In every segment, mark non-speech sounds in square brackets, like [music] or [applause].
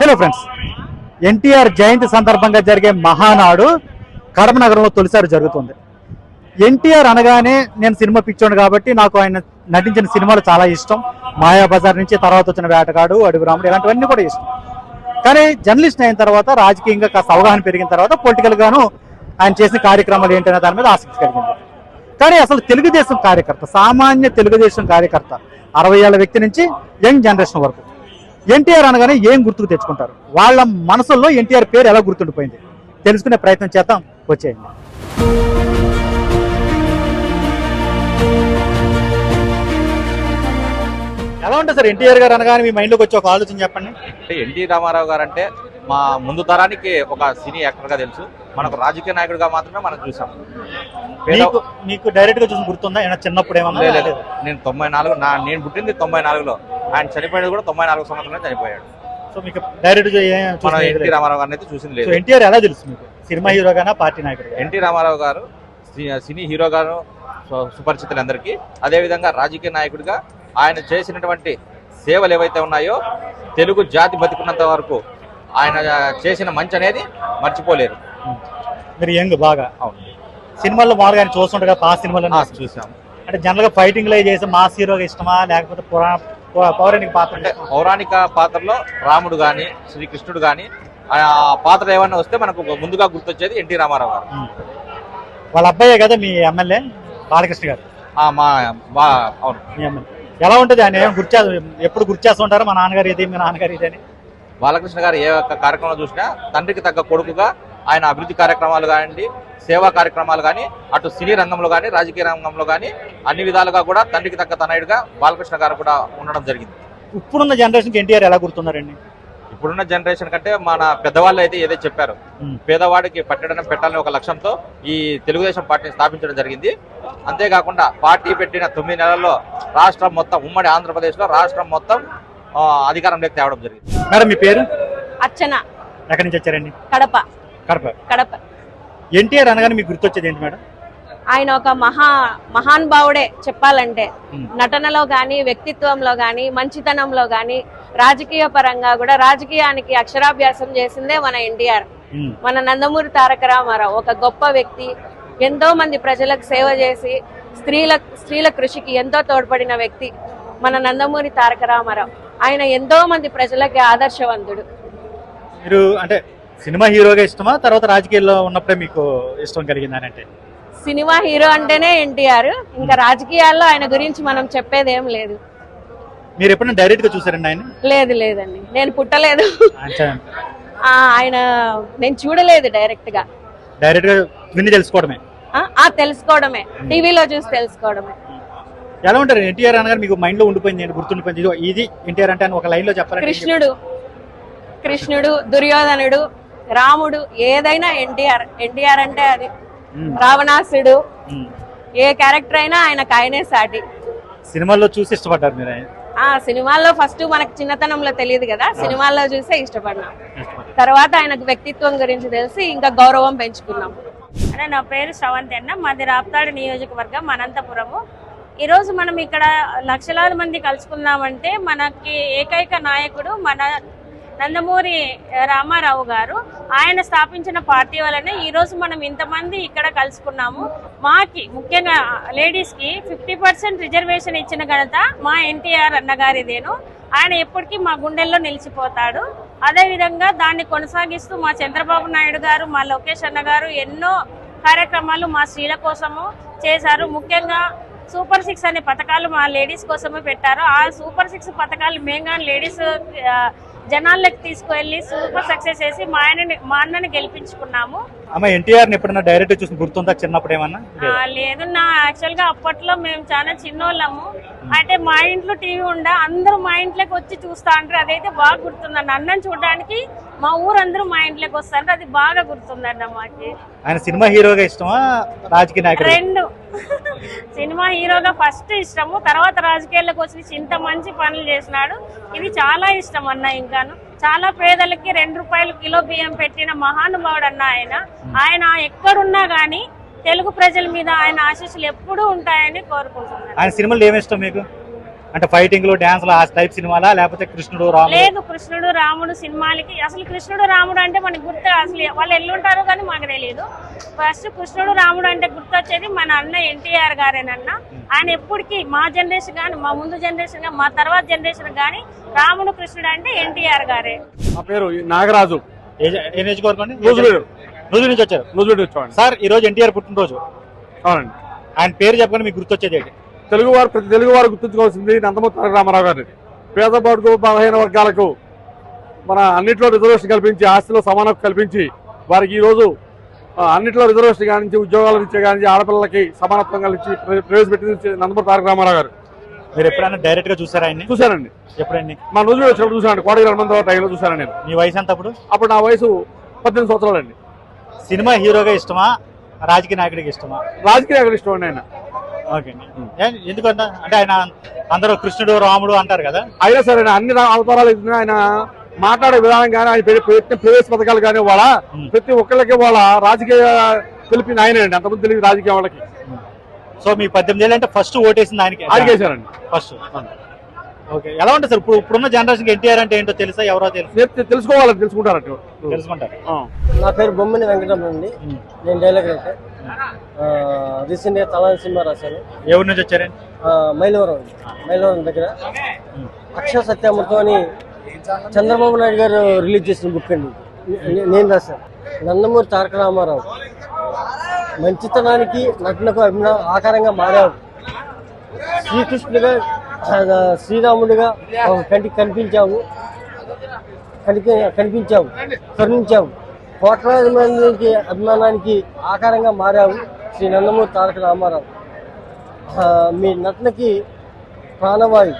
Hello friends NTR జయంతి సందర్భంగా జరిగే మహానాడు కడప నగరంలో తొలిసారి జరుగుతుంది. ఎన్టీఆర్ అనగానే నేను సినిమా పిచ్చోడు కాబట్టి నాకు ఆయన నటించిన సినిమాలు చాలా ఇష్టం. మాయాబజార్ నుంచి తర్వాత వచ్చిన వేటగాడు అడుగు రాముడు ఇలాంటివన్నీ కూడా ఇష్టం. కానీ జర్నలిస్ట్ అయిన తర్వాత రాజకీయంగా కాస్త అవగాహన పెరిగిన తర్వాత పొలిటికల్గాను ఆయన చేసిన కార్యక్రమాలు ఏంటనే దాని మీద ఆసక్తి కలిగింది. కానీ అసలు తెలుగుదేశం కార్యకర్త సామాన్య తెలుగుదేశం కార్యకర్త అరవై ఏళ్ళ వ్యక్తి నుంచి యంగ్ జనరేషన్ వరకు ఎన్టీఆర్ అనగానే ఏం గుర్తుకు తెచ్చుకుంటారు? వాళ్ళ మనసుల్లో ఎన్టీఆర్ పేరు ఎలా గుర్తుండిపోయింది? తెలుసుకునే ప్రయత్నం చేద్దాం. వచ్చేయండి. ఎలా ఉంటుంది సార్ ఎన్టీఆర్ గారు అనగానే మీ మైండ్లోకి వచ్చి ఒక ఆలోచన చెప్పండి. అంటే ఎన్టీ రామారావు గారు అంటే మా ముందు తరానికి ఒక సినీ యాక్టర్గా తెలుసు. మనకు రాజకీయ నాయకుడిగా మాత్రమే మనం చూసాం. మీకు డైరెక్ట్గా చూసి గుర్తుందా? ఏమైనా చిన్నప్పుడు ఏమన్నా? లేదు. నేను తొంభై నాలుగు నా నేను పుట్టింది తొంభై నాలుగులో. ఆయన చనిపోయినది కూడా తొంభై నాలుగు సంవత్సరంలో చనిపోయాడు. సో మీకు డైరెక్ట్ మన ఎన్టీ రామారావు గారిని అయితే చూసింది లేదు. ఎన్టీఆర్ ఎలా తెలుసు మీకు? సినిమా హీరోగానా పార్టీ నాయకుడు NT Ramarao garu cine hero గారు సు- సుపరిచితులందరికీ అదేవిధంగా రాజకీయ నాయకుడిగా ఆయన చేసినటువంటి సేవలు ఏవైతే ఉన్నాయో తెలుగు జాతి బతికున్నంత వరకు ఆయన చేసిన మంచి అనేది మర్చిపోలేరు. మీరు యంగ్ బాగా. అవును సినిమాల్లో మామూలుగా ఆయన చూస్తుంటారు కదా పాత సినిమాలో చూసాం అంటే జనరల్గా ఫైటింగ్లో చేసే మాస్ హీరోగా ఇష్టమా లేకపోతే పురా పౌ- పౌరాణిక పాత్ర అంటే పౌరాణిక పాత్రలో రాముడు గాని శ్రీకృష్ణుడు గాని ఆ పాత్ర ఏమన్నా వస్తే మనకు ముందుగా గుర్తొచ్చేది ఎన్టీ రామారావు గారు. వాళ్ళ అబ్బాయే కదా మీ ఎమ్మెల్యే? బాలకృష్ణ గారు. మా అవును. మీ ఎమ్మెల్యే. ఎలా ఉంటుంది? ఆయన ఏం గుర్చే ఎప్పుడు గుర్చేస్తూ ఉంటారు? మా నాన్నగారు ఇది మీ నాన్నగారు ఇది అని? బాలకృష్ణ గారు ఏ ఒక్క కార్యక్రమం చూసినా తండ్రికి తగ్గ కొడుకుగా ఆయన అభివృద్ధి కార్యక్రమాలు కానివ్వండి సేవా కార్యక్రమాలు కానీ అటు సినీ రంగంలో కానీ రాజకీయ రంగంలో కానీ అన్ని విధాలుగా కూడా తండ్రికి తగ్గ తనయుడిగా బాలకృష్ణ గారు కూడా ఉండడం జరిగింది. ఇప్పుడున్న జనరేషన్కి ఎన్టీఆర్ ఎలా గుర్తున్నారండి? ఇప్పుడున్న జనరేషన్ కంటే మన పెద్దవాళ్ళు అయితే ఏదో చెప్పారు. పేదవాడికి పట్టడం పెట్టాలని ఒక లక్ష్యంతో ఈ తెలుగుదేశం పార్టీని స్థాపించడం జరిగింది. అంతేకాకుండా పార్టీ పెట్టిన తొమ్మిది నెలల్లో రాష్ట్రం మొత్తం ఉమ్మడి ఆంధ్రప్రదేశ్లో రాష్ట్రం మొత్తం ఆ, అధికారంలోకి తేవడం జరిగింది. మేడం మీ పేరు? అర్చన. ఎక్కడి నుంచి వచ్చారండి? కడప. కడప. కడప. ఎన్టీఆర్ అనగానే మీకు గుర్తొచ్చేది ఏంటి మేడం? ఆయన ఒక మహా మహానుభావుడే చెప్పాలంటే. ఉమ్. నటనలో గాని వ్యక్తిత్వంలో గాని మంచితనంలో గాని రాజకీయ పరంగా కూడా రాజకీయానికి అక్షరాభ్యాసం చేసిందే మన ఎన్టీఆర్. మన నందమూరి తారక రామారావు. ఒక గొప్ప వ్యక్తి. ఎంతో మంది ప్రజలకు సేవ చేసి స్త్రీల స్త్రీల కృషికి ఎంతో తోడ్పడిన వ్యక్తి మన నందమూరి తారక రామారావు. ఆయన ఎంతో మంది ప్రజలకి ఆదర్శవంతుడు. మీరు అంటే సినిమా హీరోగా ఇష్టమా? తర్వాత రాజకీయాల్లో ఉన్నప్పుడే మీకు ఇష్టం కలిగిందని అంటే? సినిమా హీరో అంటేనే ఎన్టీఆర్. ఇంకా రాజకీయాల్లో ఆయన గురించి మనం చెప్పేది ఏం లేదు. మీరు ఎప్పుడైనా డైరెక్ట్గా చూసారండి ఆయన లేదు లేదండి. నేను పుట్టలేదు. ఆయన ఆ, ఆయన నేను చూడలేదు డైరెక్ట్గా డైరెక్ట్గా విని తెలుసుకోవడమే? ఆ, ఆ తెలుసుకోవడమే. టీవీలో చూసి తెలుసుకోవడమే. ఎలా ఉంటారు? ఎన్టీఆర్ అనగానే మీకు మైండ్లో ఉండిపోయింది ఏంటి? గుర్తుండిపోయింది? ఇదిగో ఇది ఎన్టీఆర్ అంటే అని ఒక లైన్లో చెప్పాలంటే కృష్ణుడు కృష్ణుడు దుర్యోధనుడు రాముడు ఏదైనా ఎన్టీఆర్ ఎన్టీఆర్ అంటే అది. రావణాసుడు. ఏ క్యారెక్టర్ అయినా ఆయనకు ఆయనే సాటి. సినిమాల్లో చూసి ఇష్టపడ్డారు మీరు ఆ సినిమాల్లో ఫస్ట్ మనకు చిన్నతనంలో తెలియదు కదా సినిమాల్లో చూసే ఇష్టపడినాం. తర్వాత ఆయనకు వ్యక్తిత్వం గురించి తెలిసి ఇంకా గౌరవం పెంచుకున్నాం. అన్న నా పేరు శ్రవంతి అన్న. మాది రాప్తాడు నియోజకవర్గం అనంతపురము. ఈరోజు మనం ఇక్కడ లక్షలాది మంది కలుసుకున్నామంటే మనకి ఏకైక నాయకుడు మన నందమూరి రామారావు గారు ఆయన స్థాపించిన పార్టీ వల్లనే ఈరోజు మనం ఇంతమంది ఇక్కడ కలుసుకున్నాము. మాకి ముఖ్యంగా లేడీస్కి ఫిఫ్టీ పర్సెంట్ రిజర్వేషన్ ఇచ్చిన ఘనత మా ఎన్టీఆర్ అన్నగారిదేను. ఆయన ఎప్పటికీ మా గుండెల్లో నిలిచిపోతాడు. అదేవిధంగా దాన్ని కొనసాగిస్తూ మా చంద్రబాబు నాయుడు గారు మా లోకేష్ అన్న గారు ఎన్నో కార్యక్రమాలు మా స్త్రీల కోసము చేశారు. ముఖ్యంగా సూపర్ సిక్స్ అనే పథకాలు మా లేడీస్ కోసమే పెట్టారు. ఆ సూపర్ సిక్స్ పథకాలు మేము కానీ లేడీస్ జనాల్లోకి తీసుకువెళ్ళి సూపర్ సక్సెస్ చేసి మా ఆయనని మా అన్నని గెలిపించుకున్నాము. అమ్మ ఎన్టీఆర్ని ఎప్పుడైనా డైరెక్ట్ చూసి గుర్తుందా చిన్నప్పుడు ఏమన్నా? ఆ, లేదు నా యాక్చువల్గా అప్పట్లో మేము చాలా చిన్నోళ్ళము. అంటే మా ఇంట్లో టీవీ ఉండ అందరూ మా ఇంట్లోకి వచ్చి చూస్తా అంటారు. అదైతే బాగా గుర్తుందండి. అన్నం చూడడానికి మా ఊరందరూ మా ఇంట్లోకి వస్తారు. అది బాగా గుర్తుందండి మాకి. ఆయన సినిమా హీరోగా ఇష్టమా? రాజకీయ నాయకుడు? రెండు. సినిమా హీరోగా ఫస్ట్ ఇష్టము తర్వాత రాజకీయాల్లోకి వచ్చి ఇంత మంచి పనులు చేసినాడు. ఇది చాలా ఇష్టం అన్న ఇంకాను. చాలా పేదలకి రెండు రూపాయలు కిలో బియ్యం పెట్టిన మహానుభావుడు అన్న ఆయన. ఆయన ఎక్కడున్నా గానీ తెలుగు ప్రజల మీద ఆయన ఆశీస్సులు ఎప్పుడూ ఉంటాయని కోరుకుంటున్నాను. ఆయన సినిమాలు ఏమి ఇష్టం మీకు? అంటే ఫైటింగ్లు డాన్స్లు ఆ టైప్ సినిమాలా? లేకపోతే కృష్ణుడు రాముడు? లేదు కృష్ణుడు రాముడు సినిమాలకి అసలు కృష్ణుడు రాముడు అంటే మనకి గుర్తు అసలు వాళ్ళు ఎల్లుంటారో కానీ మాకు తెలియదు ఫస్ట్ కృష్ణుడు రాముడు అంటే గుర్తొచ్చేది మన అన్న ఎన్టీఆర్ గారేనన్న. ఆయన ఎప్పటికీ మా జనరేషన్ కానీ మా ముందు జనరేషన్ కానీ మా తర్వాత జనరేషన్ కానీ రాముడు కృష్ణుడు అంటే ఎన్టీఆర్ గారే. నా పేరు నాగరాజు. ఏ ఏ నియోజకవర్గం నూజివీడు. నూజివీడు నుంచి వచ్చారు? నూజివీడు వచ్చామండి. సార్ ఈ రోజు ఎన్టీఆర్ పుట్టినరోజు. అవునండి. ఆయన పేరు చెప్పగానే మీకు గుర్తొచ్చేది ఏంటి? తెలుగు వారు ప్రతి తెలుగు వారు గుర్తుంచుకోవాల్సింది నందమూరి తారక రామారావు గారిని. పేద బడుగు బలహీన వర్గాలకు మన అన్నింటిలో రిజర్వేషన్ కల్పించి ఆస్తిలో సమానం కల్పించి వారికి ఈ రోజు ఆ, అన్నింటిలో రిజర్వేషన్ కానించి ఉద్యోగాలు ఇచ్చే కానించి ఆడపిల్లలకి సమానత్వం కలిసి ప్ర- ప్రవేశపెట్టింది నందమూరి తారక రామారావు గారు. మీరు ఎప్పుడైనా డైరెక్ట్గా చూసారా ఆయన్ని? చూశానండి. ఎప్పుడండి? మా నూజివీడు వచ్చినప్పుడు చూశానండి. కోటగిరి హనుమంతరావు టైంలో చూశాను నేను. మీ వయసు ఎంత అప్పుడు? అప్పుడు నా వయసు పద్దెనిమిది సంవత్సరాలండి. సినిమా హీరోగా ఇష్టమా? రాజకీయ నాయకుడికి ఇష్టమా? రాజకీయ ఇష్టం అండి ఆయన. ఓకే. ఎందుకంటే అంటే ఆయన అందరూ కృష్ణుడు రాముడు అంటారు కదా? అయినా సరే అన్ని అవతారాలు ఆయన మాట్లాడే విధానం కానీ ఆయన పెట్టిన ప్రవేశ పథకాలు కానీ వాళ్ళ. ప్రతి ఒక్కళ్ళకి వాళ్ళ రాజకీయ తెలిపిన ఆయన అండి. అంతమంది తెలియదు రాజకీయ వాళ్ళకి. సో మీ పద్దెనిమిది ఏళ్ళు అంటే ఫస్ట్ ఓటేసింది ఆయనకి. ఆడికేశారండి. First okay. ఎలా ఉంటుంది సార్? ఇప్పుడు ఇప్పుడున్న జనరేషన్ ఎన్టీఆర్ అంటే ఏంటో తెలుసా? ఎవరో తెలుసు. తె- తెలుసుకోవాలని తెలుసుకుంటారంట. తెలుసుకుంటారు. ఆ. నా పేరు బొమ్మిని వెంకటరమణ అండి. నేను డైలాగ్ రైటర్ రీసెంట్గా తలాని సినిమా రాశాను ఊరి నుంచి వచ్చారండి మైలవరం. మైలవరం దగ్గర. అక్షర సత్యామృతం అని చంద్రబాబు నాయుడు గారు రిలీజ్ చేసిన బుక్ అండి. నేను రాశాను. నందమూరి తారక రామారావు. మంచితనానికి నటనకు అభిన ఆకారంగా మారావు. శ్రీకృష్ణుడిగా శ్రీరాముడిగా కంటికి కనిపించావు. కనిపి కనిపించావు. కరుణించావు. కోట్లాది మందికి అభిమానానికి ఆకారంగా మారావు శ్రీ నందమూరి తారక రామారావు. ఆ, మీ నటనకి ప్రాణవాయువు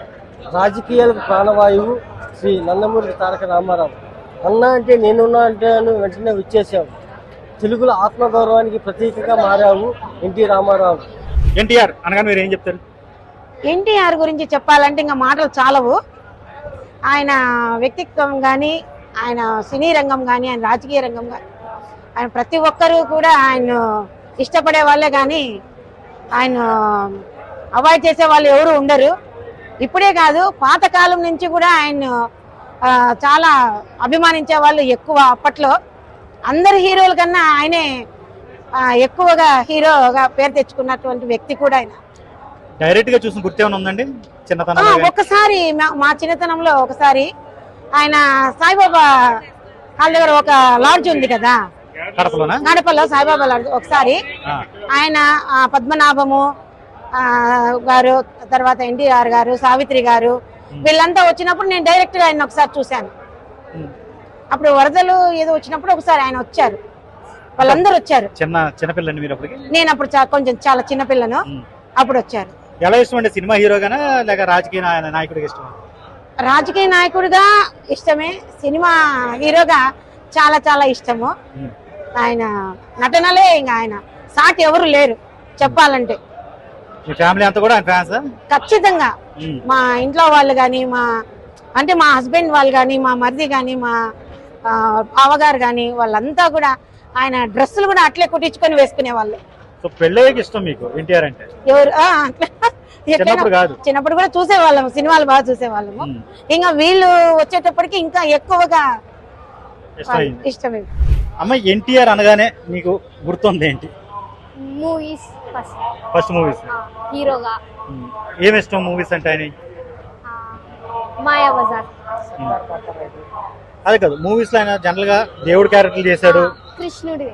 రాజకీయాలకు ప్రాణవాయువు శ్రీ నందమూరి తారక రామారావు. అన్నా అంటే నేనున్నా అంటే వెంటనే వచ్చేసావు తెలుగులో ఆత్మగౌరవానికి ప్రతీకగా మారావు ఎన్టీ రామారావు. ఎన్టీఆర్ అనగానే మీరు ఏం చెప్తారు? ఎన్టీఆర్ గురించి చెప్పాలంటే ఇంకా మాటలు చాలవు. ఆయన వ్యక్తిత్వం కానీ ఆయన సినీ రంగం కానీ ఆయన రాజకీయ రంగం కానీ ఆయన ప్రతి ఒక్కరూ కూడా ఆయన ఇష్టపడే వాళ్ళే కానీ ఆయన అవాయిడ్ చేసే వాళ్ళు ఎవరు ఉండరు. ఇప్పుడే కాదు పాతకాలం నుంచి కూడా ఆయన చాలా అభిమానించే వాళ్ళు ఎక్కువ అప్పట్లో. అందరి హీరోల కన్నా ఆయనే ఎక్కువగా హీరోగా పేరు తెచ్చుకున్నటువంటి వ్యక్తి కూడా ఆయన. డైరెక్ట్గా చూసిన గుర్తేమైనా ఉందండి? ఒక్కసారి మా- మా చిన్నతనంలో ఒకసారి ఆయన సాయిబాబా వాళ్ళ దగ్గర ఒక లాడ్జ్ ఉంది కదా. గడపలో సాయిబాబా లాడ్జ్ ఒకసారి. ఆయన పద్మనాభము గారు తర్వాత ఎన్టీఆర్ గారు సావిత్రి గారు వీళ్ళంతా వచ్చినప్పుడు నేను డైరెక్ట్గా ఆయన ఒకసారి చూశాను. అప్పుడు వరదలు ఏదో వచ్చినప్పుడు ఒకసారి ఆయన వచ్చారు. వాళ్ళందరూ వచ్చారు. చిన్న చిన్నపిల్లండి మీరు నేను అప్పుడు కొంచెం చాలా చిన్నపిల్లను. అప్పుడు వచ్చారు. ఎలా ఇష్టం అండి? సినిమా హీరోగానా లేక రాజకీయ నాయ- నాయకుడికి ఇష్టం రాజకీయ నాయకుడిగా ఇష్టమే. సినిమా హీరోగా చాలా చాలా ఇష్టము. ఆయన నటనలే ఇంకా ఆయన. సాటి ఎవరు లేరు చెప్పాలంటే. మీ ఫ్యామిలీ అంతా కూడా ఆయన ఫ్యాన్స్? ఖచ్చితంగా. మా ఇంట్లో వాళ్ళు కానీ మా అంటే మా హస్బెండ్ వాళ్ళు కానీ మా మరిది కానీ మా బావగారు కానీ వాళ్ళంతా కూడా ఆయన డ్రెస్సులు కూడా అట్లే కుట్టించుకొని వేసుకునే వాళ్ళు సో పెళ్ళయ్యకి ఇష్టం మీకు ఎన్టీఆర్ అంటే? ఎవరు? చిన్నప్పుడు కాదు. చిన్నప్పుడు కూడా చూసేవాళ్ళము సినిమాలు బాగా చూసేవాళ్ళము. ఇంకా వీళ్ళు వచ్చేటప్పటికి ఇంకా ఎక్కువగా ఇష్టమే అమ్మ ఎన్టీఆర్ అనగానే మీకు గుర్తుంది ఏంటి? మూవీస్ ఫస్ట్ ఫస్ట్ మూవీస్ హీరోగా. ఏమి ఇష్టం మూవీస్ అంటే ఆయన ఆ, మాయా బజార్. అదే కాదు మూవీస్లో ఆయన జనరల్గా దేవుడు క్యారెక్టర్లు చేశాడు. కృష్ణుడి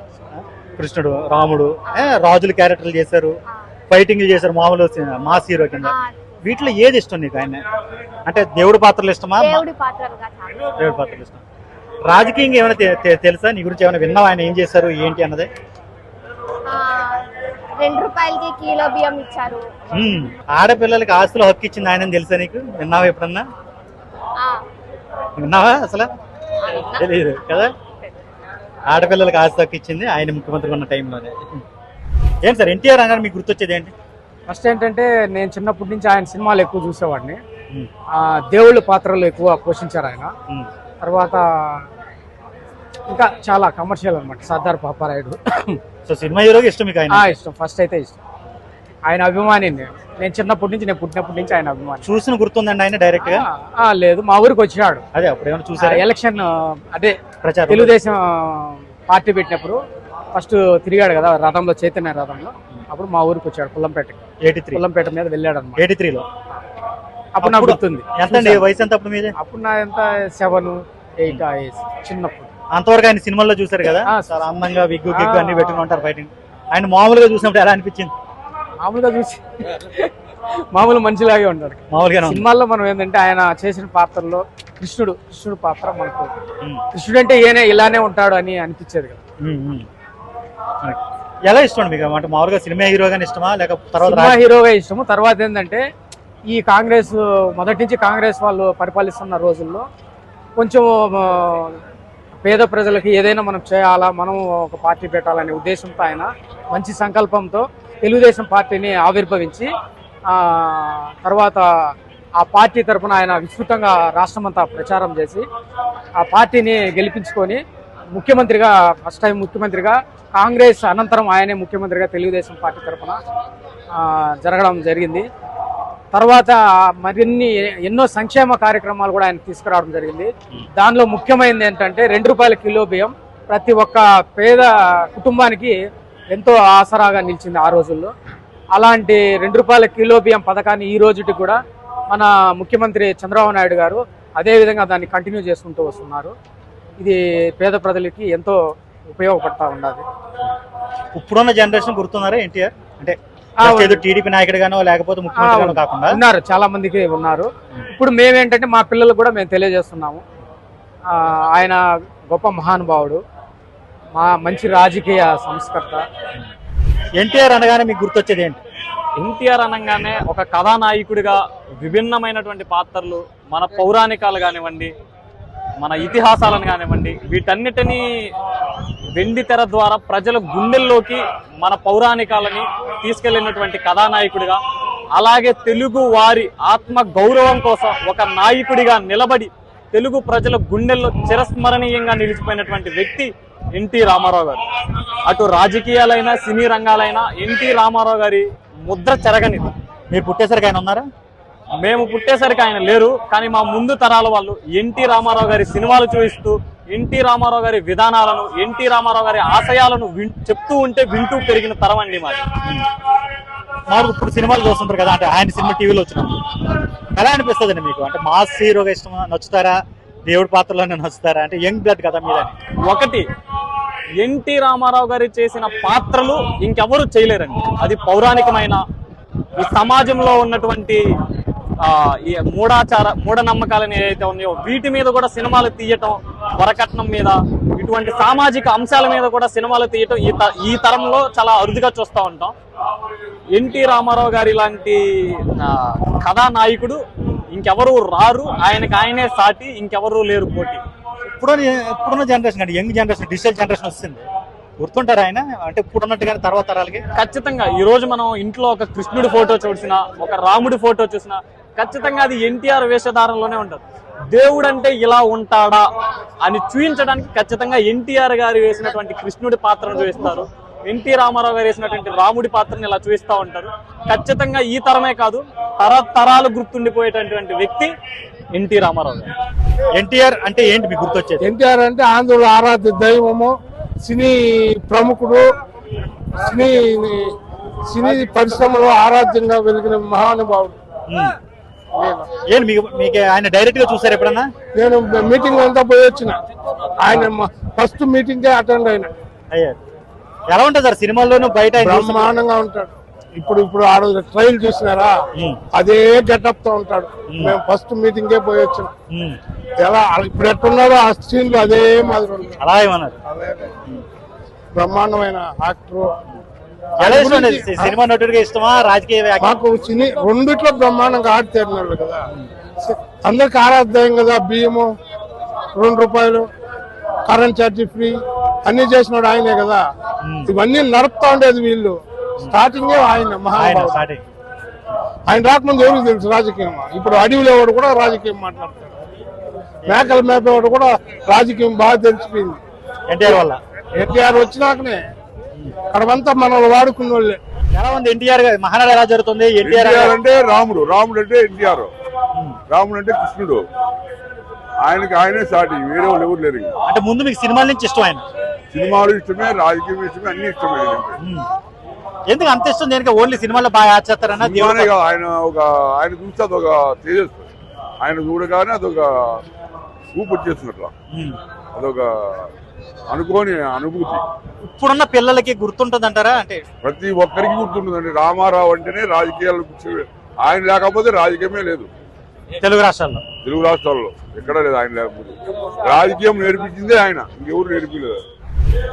కృష్ణుడు రాముడు ఏ, రాజుల క్యారెక్టర్లు చేశారు. ఫైటింగ్లు చేశారు మామూలు మాస్ హీరో కింద. వీటిలో ఏది ఇష్టం నీకు ఆయన అంటే దేవుడి పాత్రలు ఇష్టమా? దేవుడి పాత్రలు ఇష్టం. రాజకీయంగా ఏమైనా తెలుసా? నీ గురించి ఏమైనా విన్నావా? ఆయన ఏం చేశారు? ఏంటి అన్నది? ఆ, రెండు రూపాయలకి కిలో బియ్యం ఇచ్చారు. ఉమ్, ఆడపిల్లలకి ఆస్తులు హక్కు ఇచ్చింది ఆయన తెలుసా నీకు? విన్నావా ఎప్పుడన్నా? విన్నావా అసలు? తెలియదు కదా? ఆడపిల్లలకి ఆస్తి హక్కు ఇచ్చింది ఆయన ముఖ్యమంత్రి ఉన్న టైంలోనే. ఏం సార్ ఎన్టీఆర్ అనగానే మీకు గుర్తొచ్చేది ఏంటి? ఫస్ట్ ఏంటంటే నేను చిన్నప్పటి నుంచి ఆయన సినిమాలు ఎక్కువ చూసేవాడిని. దేవుళ్ళ పాత్రలు ఎక్కువ పోషించారు ఆయన. తర్వాత ఇంకా చాలా కమర్షియల్ అనమాట సర్దార్ పాపారాయుడు. సో సినిమా హీరోకి ఇష్టం మీకు ఆయన? ఇష్టం. ఫస్ట్ అయితే ఇష్టం. ఆయన అభిమాని నేను నేను చిన్నప్పటి నుంచి నేను పుట్టినప్పటి నుంచి ఆయన అభిమాని. చూసిన గుర్తుందండి ఆయన డైరెక్ట్గా? లేదు. మా ఊరికి వచ్చినాడు. అదే అప్పుడు ఏమైనా చూసారా? ఎలక్షన్ అదే ప్రచారం తెలుగుదేశం పార్టీ పెట్టినప్పుడు ఫస్ట్ తిరిగాడు కదా రథంలో చైతన్య రథంలో. అప్పుడు మా ఊరికి వచ్చాడు పుల్లంపేటకి ఎయిటీ త్రీ? పుల్లంపేట మీద వెళ్ళాడు అనమాట ఎయిటీ త్రీలో? అప్పుడు నాకు గుర్తుంది. ఎంత అండి వయసు ఎంత అప్పుడు మీదే? అప్పుడు నా ఎంత? సెవెన్ ఎయిట్ చిన్నప్పుడు. అంతవరకు ఆయన సినిమాల్లో చూసారు కదా? చాలా అందంగా విగ్గు గిగ్గు. అన్ని పెట్టుకుని ఉంటారు ఫైటింగ్ ఆయన మామూలుగా చూసినప్పుడు ఎలా అనిపించింది? మామూలుగా చూసి [laughs] మామూలు మనిషిలాగే ఉంటాడు మామూలుగానే ఉంది. సినిమాల్లో మనం ఏంటంటే ఆయన చేసిన పాత్రలో కృష్ణుడు కృష్ణుడు పాత్ర మనకు. కృష్ణుడు అంటే ఈయన ఇలానే ఉంటాడు అని అనిపించేది కదా. ఎలా ఇష్టం మీకు? అంటే మామూలుగా సినిమా హీరోగానే ఇష్టమా? లేక తర్వాత సినిమా హీరోగా ఇష్టము. తర్వాత ఏంటంటే ఈ కాంగ్రెస్ మొదటి నుంచి కాంగ్రెస్ వాళ్ళు పరిపాలిస్తున్న రోజుల్లో కొంచెం పేద ప్రజలకి ఏదైనా మనం చేయాలా మనం ఒక పార్టీ పెట్టాలనే ఉద్దేశంతో ఆయన మంచి సంకల్పంతో తెలుగుదేశం పార్టీని ఆవిర్భవించి ఆ, తర్వాత ఆ పార్టీ తరపున ఆయన విస్తృతంగా రాష్ట్రమంతా ప్రచారం చేసి ఆ పార్టీని గెలిపించుకొని ముఖ్యమంత్రిగా ఫస్ట్ టైం ముఖ్యమంత్రిగా కాంగ్రెస్ అనంతరం ఆయనే ముఖ్యమంత్రిగా తెలుగుదేశం పార్టీ తరఫున జరగడం జరిగింది. తర్వాత మరిన్ని ఎన్నో సంక్షేమ కార్యక్రమాలు కూడా ఆయన తీసుకురావడం జరిగింది. దానిలో ముఖ్యమైనది ఏంటంటే రెండు రూపాయల కిలో బియ్యం ప్రతి ఒక్క పేద కుటుంబానికి ఎంతో ఆసరాగా నిలిచింది ఆ రోజుల్లో. అలాంటి రెండు రూపాయల కిలో బియ్యం పథకాన్ని ఈ రోజుకి కూడా మన ముఖ్యమంత్రి చంద్రబాబు నాయుడు గారు అదే విధంగా దాన్ని కంటిన్యూ చేసుకుంటూ వస్తున్నారు. ఇది పేద ప్రజలకి ఎంతో ఉపయోగపడతా ఉన్నది ఇప్పుడున్న జనరేషన్ గుర్తున్నారా ఎన్టీఆర్? అంటే ఏదో టీడీపీ నాయకుడిగానో లేకపోతే ముఖ్యమంత్రిగానో కాకుండా? ఉన్నారు చాలా మందికి ఉన్నారు. ఇప్పుడు మేమేంటంటే మా పిల్లలకు కూడా మేము తెలియజేస్తున్నాము. ఆయన గొప్ప మహానుభావుడు మా మంచి రాజకీయ సంస్కర్త. ఎన్టీఆర్ అనగానే మీకు గుర్తొచ్చేది ఏంటి? ఎన్టీఆర్ అనగానే ఒక కథానాయకుడిగా విభిన్నమైనటువంటి పాత్రలు మన పౌరాణికాలు కానివ్వండి మన ఇతిహాసాలను కానివ్వండి వీటన్నిటినీ వెండి తెర ద్వారా ప్రజల గుండెల్లోకి మన పౌరాణికాలని తీసుకెళ్ళినటువంటి కథానాయకుడిగా అలాగే తెలుగు వారి ఆత్మ గౌరవం కోసం ఒక నాయకుడిగా నిలబడి తెలుగు ప్రజల గుండెల్లో చిరస్మరణీయంగా నిలిచిపోయినటువంటి వ్యక్తి ఎన్టీ రామారావు గారు. అటు రాజకీయాలైనా సినీ రంగాలైనా ఎన్టీ రామారావు గారి ముద్ర చెరగనిది. మీరు పుట్టేసరికి ఆయన ఉన్నారా? మేము పుట్టేసరికి ఆయన లేరు కానీ మా ముందు తరాల వాళ్ళు ఎన్టీ రామారావు గారి సినిమాలు చూపిస్తూ ఎన్టీ రామారావు గారి విధానాలను ఎన్టీ రామారావు గారి ఆశయాలను చెప్తూ ఉంటే వింటూ పెరిగిన తరం అండి మాది. మాకు ఇప్పుడు సినిమాలు చూస్తుంటారు కదా అంటే ఆయన సినిమా టీవీలో వచ్చినప్పుడు. ఎలా అనిపిస్తుంది మీకు? అంటే మాస్ హీరోగా ఇష్టమా? నచ్చుతారా? దేవుడి పాత్రలోనే నచ్చుతారా? అంటే యంగ్ బ్లడ్ కదా మీద ఒకటి ఎన్టీ రామారావు గారు చేసిన పాత్రలు ఇంకెవరు చేయలేరండి. అది పౌరాణికమైన ఈ సమాజంలో ఉన్నటువంటి ఈ మూఢాచార మూఢనమ్మకాలను ఏదైతే ఉన్నాయో వీటి మీద కూడా సినిమాలు తీయటం వరకట్నం మీద ఇటువంటి సామాజిక అంశాల మీద కూడా సినిమాలు తీయటం ఈ ఈ తరంలో చాలా అరుదుగా చూస్తూ ఉంటాం. ఎన్టీ రామారావు గారి లాంటి కథానాయకుడు ఇంకెవరు రారు. ఆయనకి ఆయనే సాటి ఇంకెవరు లేరు పోటీ. ఇప్పుడున్న ఇప్పుడున్న జనరేషన్ అంటే యంగ్ జనరేషన్ డిజిటల్ జనరేషన్ వస్తుంది. గుర్తుంటారు ఆయన? అంటే ఇప్పుడున్నట్టుగానే తర్వాత తరాలకి? ఖచ్చితంగా. ఈ రోజు మనం ఇంట్లో ఒక కృష్ణుడి ఫోటో చూసినా ఒక రాముడి ఫోటో చూసినా ఖచ్చితంగా అది ఎన్టీఆర్ వేషధారంలోనే ఉంటుంది దేవుడు అంటే ఇలా ఉంటాడా అని చూపించడానికి ఖచ్చితంగా ఎన్టీఆర్ గారు వేసినటువంటి కృష్ణుడి పాత్రను చూపిస్తారు ఎన్టీ రామారావు గారు వేసినటువంటి రాముడి పాత్రను ఇలా చూపిస్తూ ఉంటారు. ఖచ్చితంగా ఈ తరమే కాదు తరతరాలు గుర్తుండిపోయేటటువంటి వ్యక్తి ఎన్టీ రామారావు గారు. ఎన్టీఆర్ అంటే ఏంటి మీకు గుర్తొచ్చేది? ఎన్టీఆర్ అంటే ఆంధ్రుల ఆరాధ్య దైవము సినీ ప్రముఖుడు సినీ సినీ పరిశ్రమలో ఆరాధ్యంగా వెలిగిన మహానుభావుడు. ఏంటి మీకు మీకు ఆయన డైరెక్ట్గా చూసారు ఎప్పుడన్నా? నేను మీటింగ్ అంతా పోయి వచ్చిన. ఆయన ఫస్ట్ మీటింగ్ అటెండ్ అయిన. అయ్యా. ఎలా ఉంటుంది సార్ సినిమాల్లోనూ బయట? బ్రహ్మాండంగా ఉంటాడు. ఇప్పుడు ఇప్పుడు ఆ రోజు ట్రైల్ చూసినారా. అదే గెటప్తో ఉంటాడు. మేము ఫస్ట్ మీటింగే పోయి వచ్చిన. ఎలా ఇప్పుడు ఎట్టున్నాడో ఆ సీన్లో అదే మాదిరి ఉంటాడు అలా ఏమన్నారు? బ్రహ్మాండమైన యాక్టర్ సినిమా నటుడిగా ఇష్టమా రాజకీయ మాకు సినీ రెండిట్లో బ్రహ్మాండంగా ఆడితేరినాడు కదా. అందరికి ఆరాధ్యం కదా బియ్యము రెండు రూపాయలు కరెంట్ ఛార్జీ ఫ్రీ అన్ని చేసినాడు ఆయనే కదా. ఇవన్నీ నడుపుతా ఉండేది వీళ్ళు. స్టార్టింగ్ ఆయన స్టార్టింగ్. ఆయన రాకముందు ఎవరికి తెలుసు రాజకీయం? ఇప్పుడు అడవిలో వాడు కూడా రాజకీయం మాట్లాడతాడు. మేకలు మేపేవాడు కూడా రాజకీయం బాగా తెలిసిపోయింది. ఎన్టీఆర్ వల్ల. ఎన్టీఆర్ వచ్చినాకనే అక్కడంతా మనల్ని వాడుకున్న వాళ్ళే ఎలా ఉంది ఎన్టీఆర్ మహానాడు ఎలా జరుగుతుంది ఎన్టీఆర్ అంటే రాముడు రాముడు అంటే ఎన్టీఆర్. రాముడు అంటే కృష్ణుడు. ఆయనకి ఆయనే సాటి వేరే వాళ్ళు ఎవరు లేరు. అంటే ముందు మీకు సినిమాల నుంచి ఇష్టం ఆయన సినిమాలు ఇష్టమే రాజకీయం ఇష్టమే అన్ని ఇష్టమే. ఎందుకు అంత ఇష్టం దేనికి? ఓన్లీ సినిమాలో బాగా ఆచేస్తారన్న ఆయన ఒక ఆయన చూస్తే అదొక తేజస్సు. ఆయన చూడగానే అదొక ఊపు వచ్చేస్తున్నట్ల అదొక అనుకోని అనుభూతి. ఇప్పుడున్న పిల్లలకి గుర్తుంటుంది అంటారా అంటే ప్రతి ఒక్కరికి గుర్తుంటుందండి. రామారావు అంటేనే రాజకీయాలు ఆయన లేకపోతే రాజకీయమే లేదు. తెలుగు రాష్ట్రాల్లో. తెలుగు రాష్ట్రాల్లో ఎక్కడా లేదు ఆయన లేకపోతే. రాజకీయం నేర్పించిందే ఆయన. ఇంకెవరు నేర్పించలేదు.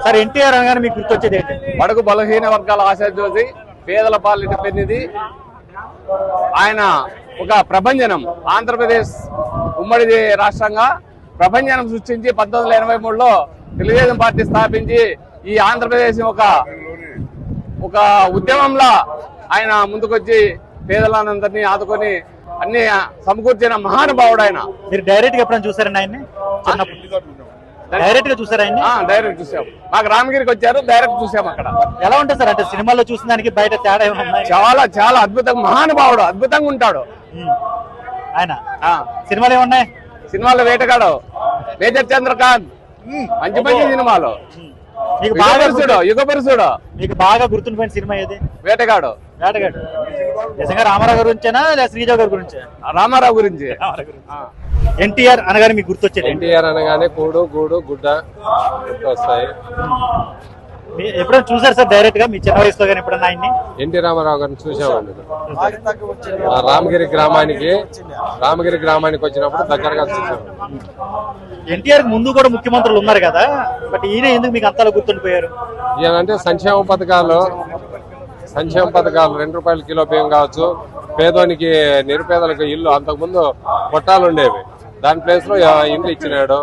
సార్ ఎన్టీఆర్ అనగానే మీకు గుర్తొచ్చేది ఏంటి? బడుగు బలహీన వర్గాల ఆశాజ్యోతి పేదల పాలిట పెన్నిది ఆయన ఒక ప్రభంజనం. ఆంధ్రప్రదేశ్ ఉమ్మడి రాష్ట్రంగా ప్రభంజనం సృష్టించి పంతొమ్మిది వందల ఎనభై మూడులో తెలుగుదేశం పార్టీ స్థాపించి ఈ ఆంధ్రప్రదేశ్ ఒక ఒక ఉద్యమంలా ఆయన ముందుకొచ్చి పేదలందరినీ ఆదుకొని అన్ని సమకూర్చిన మహానుభావుడు ఆయన. మీరు డైరెక్ట్గా ఎప్పుడైనా చూసారండి ఆయన్ని? డైరెక్ట్గా చూసారా ఆయన్ని? ఆ, డైరెక్ట్ చూసాం. మాకు రామగిరికి వచ్చారు డైరెక్ట్ చూసాం అక్కడ. ఎలా ఉంటుంది సార్? అంటే సినిమాలో చూసిన దానికి బయట తేడా? చాలా చాలా అద్భుతంగా మహానుభావుడు అద్భుతంగా ఉంటాడు. ఆయన? ఆ. సినిమాలు ఏమున్నాయి? సినిమాలో వేటగాడు. మేజర్ చంద్రకాంత్. మంచి మంచి సినిమాలు. మీకు బాగా యుగపురుషుడు యుగపురుషుడు. మీకు బాగా గుర్తుండిపోయిన సినిమా ఏది? వేటగాడు. వేటగాడు. నిజంగా రామారావు గారి గురించేనా లేదా శ్రీజా గారి గురించే? రామారావు గురించి. ఎన్టీఆర్ అనగానే మీకు గుర్తొచ్చేది ఏంటి? ఎన్టీఆర్ అనగానే కూడు గూడు గుడ్డ వస్తాయి మీ- ఎప్పుడైనా చూసారు సార్ డైరెక్ట్గా మీ చిన్న వయసులో కానీ ఎప్పుడన్నా ఆయన్ని? ఎన్టీ రామారావు గారిని చూసామండి ఆ రామగిరి గ్రామానికి రామగిరి గ్రామానికి వచ్చినప్పుడు దగ్గరగా చూసాం ఎన్టీఆర్ ముందు కూడా ముఖ్యమంత్రులు ఉన్నారు కదా బట్ ఈయన ఎందుకు మీకు అంతలా గుర్తుండిపోయారు? ఈయనంటే సంక్షేమ పథకాలు సంక్షేమ పథకాలు రెండు రూపాయల కిలో బియ్యం కావచ్చు పేదోనికి నిరుపేదలకు ఇల్లు అంతకుముందు కొట్టాలు ఉండేవి. దాని ప్లేస్లో ఇండ్లు ఇచ్చినాడు.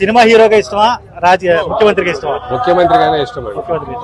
సినిమా హీరోగా ఇష్టమా? రాజకీయ ముఖ్యమంత్రిగా ఇష్టమా? ముఖ్యమంత్రిగానే ఇష్టమండి ముఖ్యమంత్రి